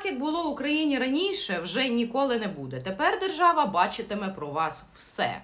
так, як було в Україні раніше, вже ніколи не буде. Тепер держава бачитиме про вас все.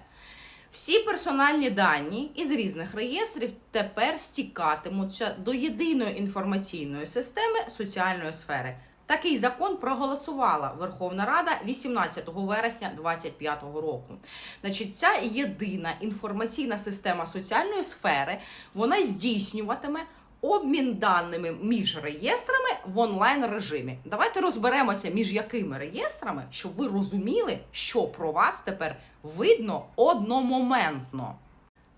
Всі персональні дані із різних реєстрів тепер стікатимуться до єдиної інформаційної системи соціальної сфери. Такий закон проголосувала Верховна Рада 18 вересня 2025 року. Значить, ця єдина інформаційна система соціальної сфери вона здійснюватиме обмін даними між реєстрами в онлайн режимі. Давайте розберемося між якими реєстрами, щоб ви розуміли, що про вас тепер видно одномоментно.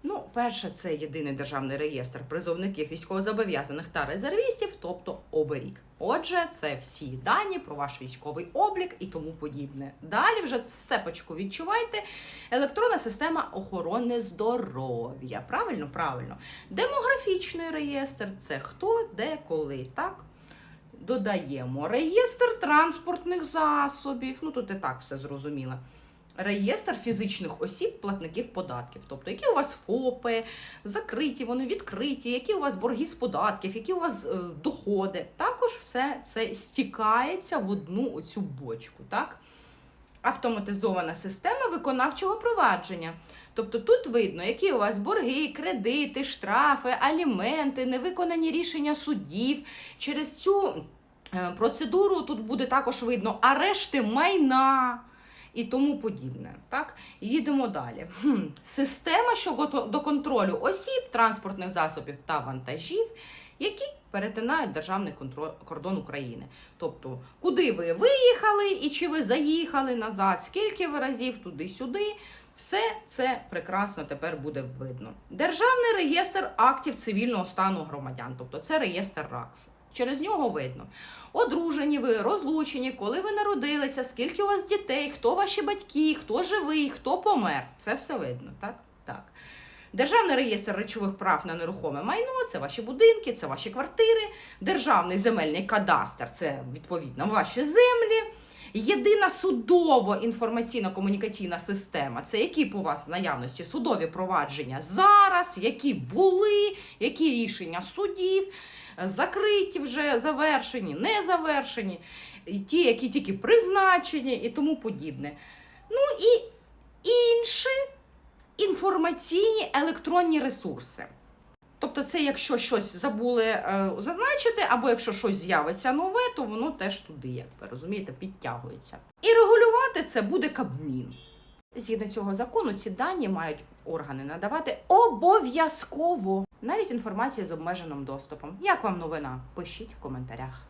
Ну, перше, це єдиний державний реєстр призовників військовозобов'язаних та резервістів, тобто оберіг. Отже, це всі дані про ваш військовий облік і тому подібне. Далі вже цепочку відчувайте. Електронна система охорони здоров'я. Правильно, правильно. Демографічний реєстр це хто, де, коли. Так? Додаємо реєстр транспортних засобів. Ну тут і так все зрозуміло. Реєстр фізичних осіб, платників податків, тобто які у вас ФОПи, закриті, вони відкриті, які у вас борги з податків, які у вас е, доходи. Також все це стікається в одну оцю бочку. Так? Автоматизована система виконавчого провадження. Тобто тут видно, які у вас борги, кредити, штрафи, аліменти, невиконані рішення судів. Через цю е, процедуру тут буде також видно арешти майна і тому подібне. Так, їдемо далі. Хм. Система щодо до контролю осіб, транспортних засобів та вантажів, які перетинають державний кордон України. Тобто, куди ви виїхали і чи ви заїхали назад, скільки ви разів туди-сюди. Все це прекрасно тепер буде видно. Державний реєстр актів цивільного стану громадян, тобто це реєстр РАКС. Через нього видно, одружені ви, розлучені, коли ви народилися, скільки у вас дітей, хто ваші батьки, хто живий, хто помер. Це все видно, так? Так. Державний реєстр речових прав на нерухоме майно це ваші будинки, це ваші квартири. Державний земельний кадастр це відповідно ваші землі. Єдина судово інформаційно-комунікаційна система це які по вас в наявності судові провадження зараз, які були, які рішення судів, закриті вже, завершені, не завершені, ті, які тільки призначені і тому подібне. Ну і інші інформаційні електронні ресурси. Тобто, це якщо щось забули е, зазначити, або якщо щось з'явиться нове, то воно теж туди, як ви розумієте, підтягується. І регулювати це буде Кабмін. Згідно цього закону, ці дані мають органи надавати обов'язково навіть інформація з обмеженим доступом. Як вам новина? Пишіть в коментарях.